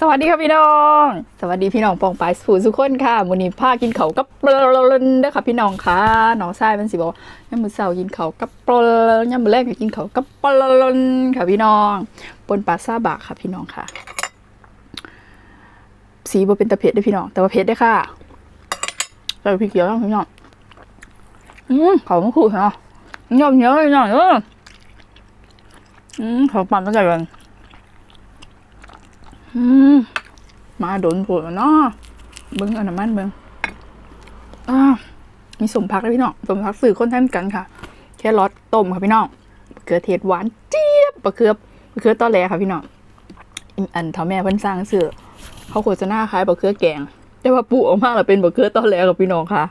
สวัสดีค่ะพี่น้อง สวัสดีพี่น้องปองปายสู่สุกคนค่ะมื้อนี้พากินเขากับปลาเด้อค่ะพี่น้องค่ะน้องชายมันสิบอกยามมื้อเช้ากินเขากับปลายามมื้อแรกก็กินเขากับปลาค่ะพี่น้องปนปลาซาบะค่ะพี่น้องค่ะ สีบ่เป็นตะเผ็ดเด้อพี่น้อง แต่ว่าเผ็ดเด้อค่ะใส่พริกเขียวแล้วพี่น้องอืมเขามันคู่เนาะยอมเยอะเลยหน่อยเอออืมเขาปั่นมาใส่กัน มาโดนผลเนาะเบิ้งอันน้ำมันเบิ้งอ่ามีสมพักด้วยพี่น้องสมพักสื่อคนแท่นกันค่ะ แค่รสต้มค่ะพี่น้องมะเขือเทศหวานเจี๊ยบปลาเขือบปลาเขือต้อแหลค่ะพี่น้องอันเท่าแม่เพิ่นสร้างเสือเขาโฆษณาขายปลาเขือแกง แต่ว่าปูออกมาแล้วเป็นปลาเขือต้อแหลกับพี่น้องค่ะ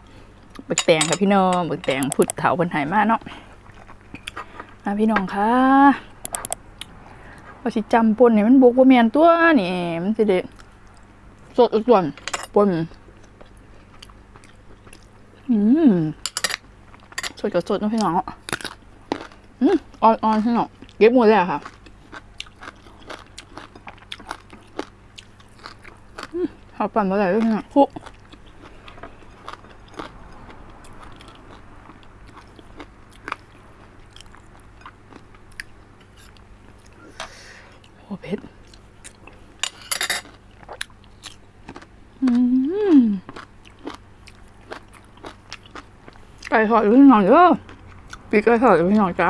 บักแตงค่ะพี่น้องบักแตงพุดเถาเพิ่นหายมากเนาะมาพี่น้องค่ะ ว่าสิจำปนเนี่ยมันบวกว่าแมนตัวนี่มันสิเด็สดส่วนปนอืมสดกับสดนะพี่น้องอืมอ่อนออนพี่น้องเก็บหมดเลยอะค่ะอืมเอาปั่น เผ็ดไก่ทอดอยู่ที่หน่อยเด้อปีกไก่ทอดอยู่ที่หน่อยจ้ะ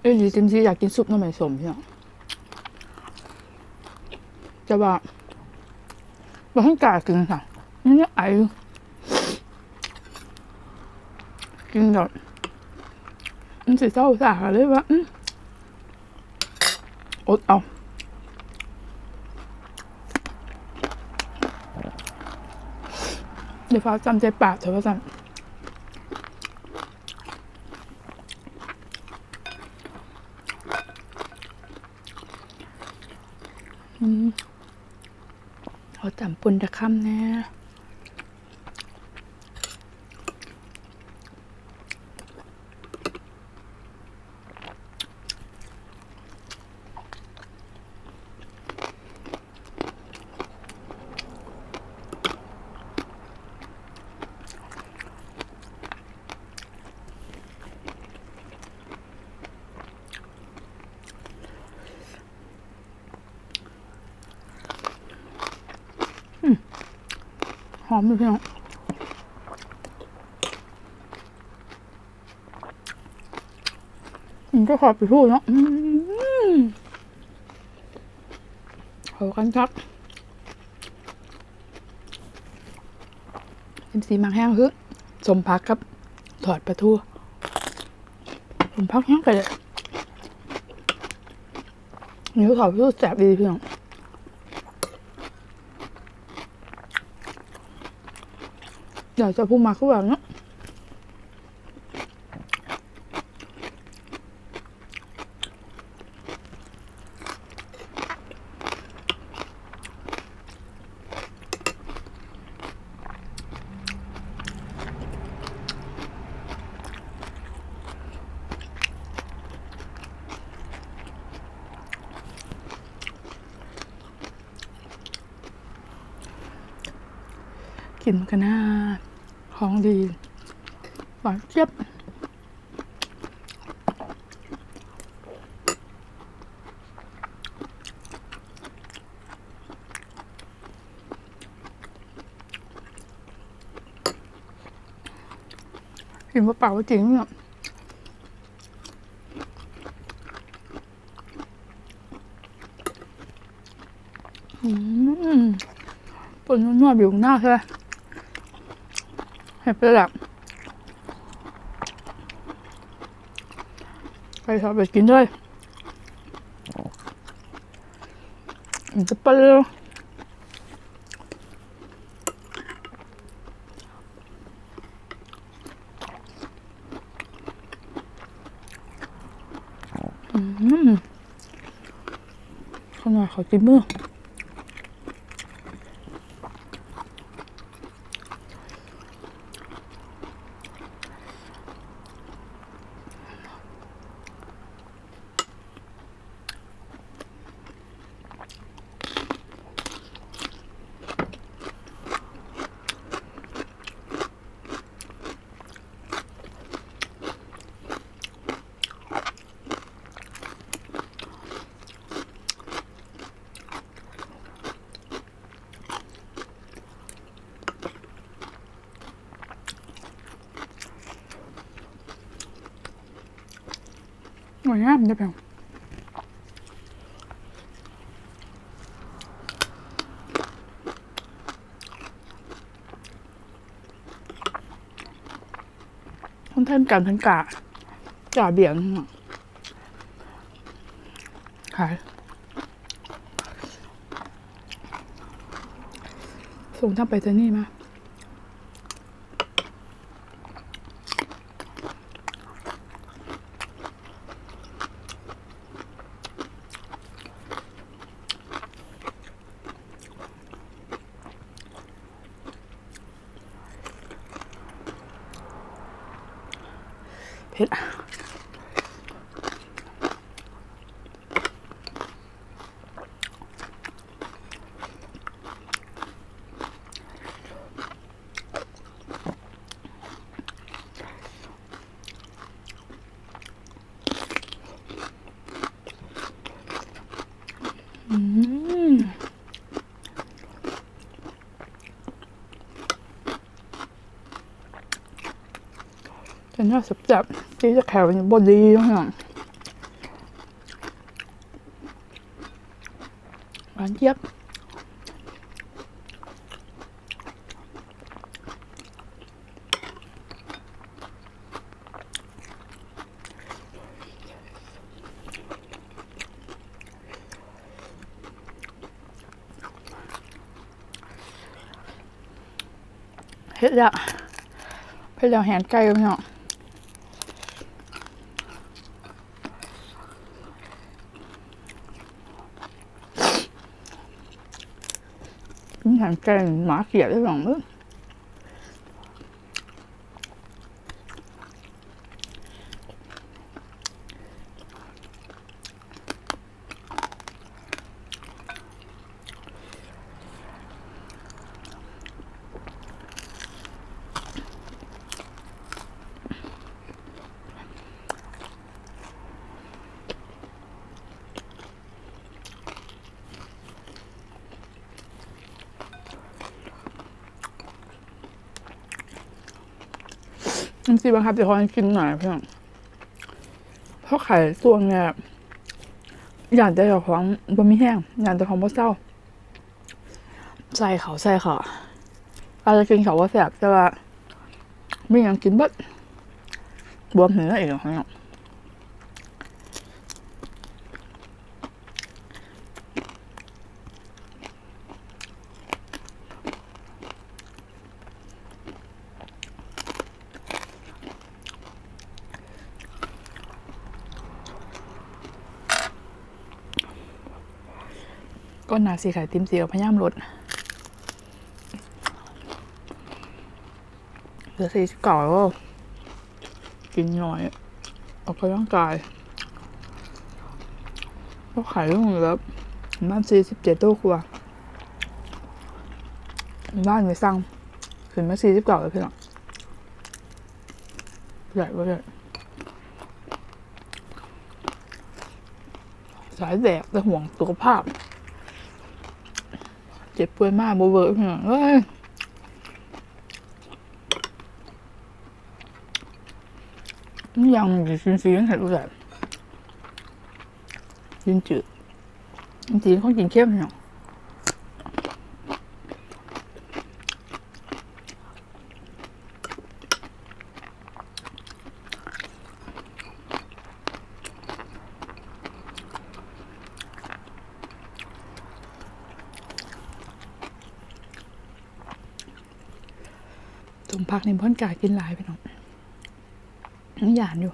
เอ้ยจริงๆอยากกินซุปน้ำมันสมพี่น้องจะว่าว่าให้กากินค่ะนี่ไอ้อยู่ กินแบบมันสิเศร้าสาเลยว่าอื้อดเอาเดี๋ยวฟ้าจำใจปากเถอะว่าจำอืมเขาจำปุนตะคำแน่ หอมเลยพี่น้องมันก็ขอบไปพูดเนาะอืมเขากันครับเป็นสีมังแห้งคือสมพักครับ ถอดปลาทูสมพักแห้งไปเลยนิ้วถอดปลาทูแสบดีพี่น้อง เดี๋ยวจะพูดมาคือแบบนี้กินกันนะ ของดีหวานเจี๊ยบกินเปล่าจริงเนี่ยอืมปนนวดๆอยู่หน้าใช่ไหม ให้ไปแบบไปชอบไปกินด้วยมันจะไปเลยอืมขนาดเขากินมืออ วยงามได้อเพียงคนท่านกันทั้งกะจ่าเบียงขายส่งทำไปเจนี่มา เผ็ดอืม จะน่าสับจับที่จะแขวบอดีมากหวานเจี๊ยบเฮ็ดละเฮ็ดแล้วแหนไก่พี่น้อง กินแหนไก่หมาเขียดได้สองมื้อ จริงๆบังคับจะขอให้กินหน่อยเพื่อนเพราะไข่ส่วนเนี่ยอยากจะของบะหมี่แห้งอยากจะของบะเศร้าใส่เขาใส่เขาอาจจะกินเขาว่าแสบแต่ว่าไม่ยังกินเบัดบวมเนื้ออีกของเนา ก็หนาสีไข่ติมสีกับพยายามลดเหลือสี่สิบเก่าก็กินหน่อยออกกำลังกายก็ขายเรื่งเหลือบ้านสี่สิบเจ็ดตัวครัวบ้านไม่สั่งขึ้นมาสี่สิบเก่าเลยพี่น้องใหญ่ก็ใหญ่สายแดกแต่ห่วงสุขภาพ เจ็บป่วยมากโบเวอร์พี่น้องเอ้ยนี่ยังมีซีนซีนเห็นรู้จักกินจืดจริงๆเขากินเข้มพี่น้อ นี่เพ่นกากินหลายไปหน่อยน้ำหยานอยู่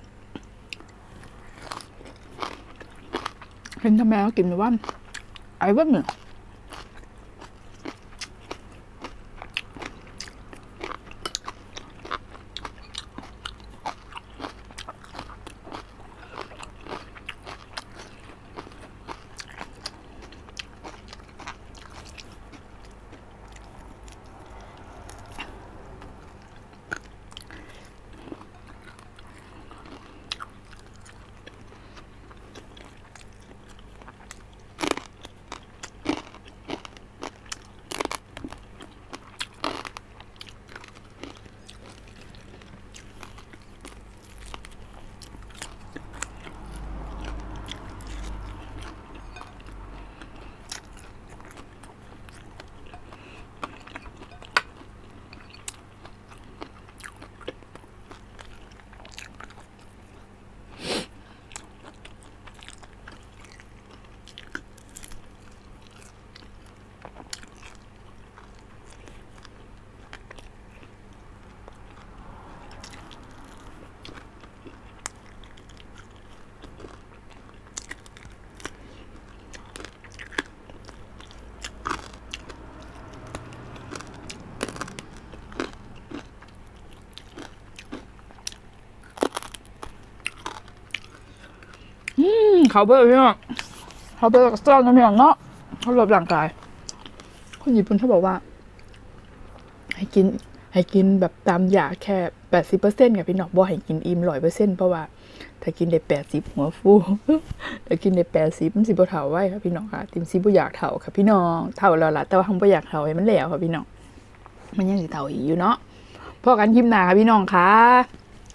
เห็นทำไมเขากินแต่ว่าไอ้ว่าเหมือน เขาเบอร์พี่น้องเขาเบอร์กับซ่อนน้ำเหนียวเนาะเขาลดร่างกายคนญี่ปุ่นเขาบอกว่า ให้กิน ให้กินแบบตามอยากแค่แปดสิบเปอร์เซ็นต์กับพี่น้องบ่ให้กินอิ่มร้อยเปอร์เซ็นต์เพราะว่าถ้ากินได้แปดสิบหัวฟูถ้ากินได้แปดสิบมันสิบเท่าไว้ค่ะพี่น้องค่ะติมสิบ่อยากเท่าค่ะพี่น้องเท่าแล้วล่ะแต่ว่าทังบ่อยากเท่าให้มันแล้วค่ะพี่น้องมันยังสิเท่าอีกอยู่เนาะพอกันคลิปหนาค่ะพี่น้องค่ะ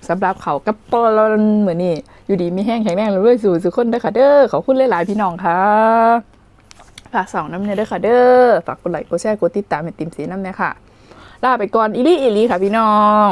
สำหรับเขากับปอลอนเหมือนนี่ อยู่ดีมีแห้งแข็งแรงเลยสู่สุขคนเด้อค่ะเด้อขอบคุณหลายๆพี่น้องค่ะฝากสองน้ำเนี่ยเด้อค่ะเด้อฝากกดไลค์กดแชร์กดติดตามเป็นติมสีน้ำเนี่ยค่ะลาไปก่อนอิลี่อิลี่ค่ะพี่น้อง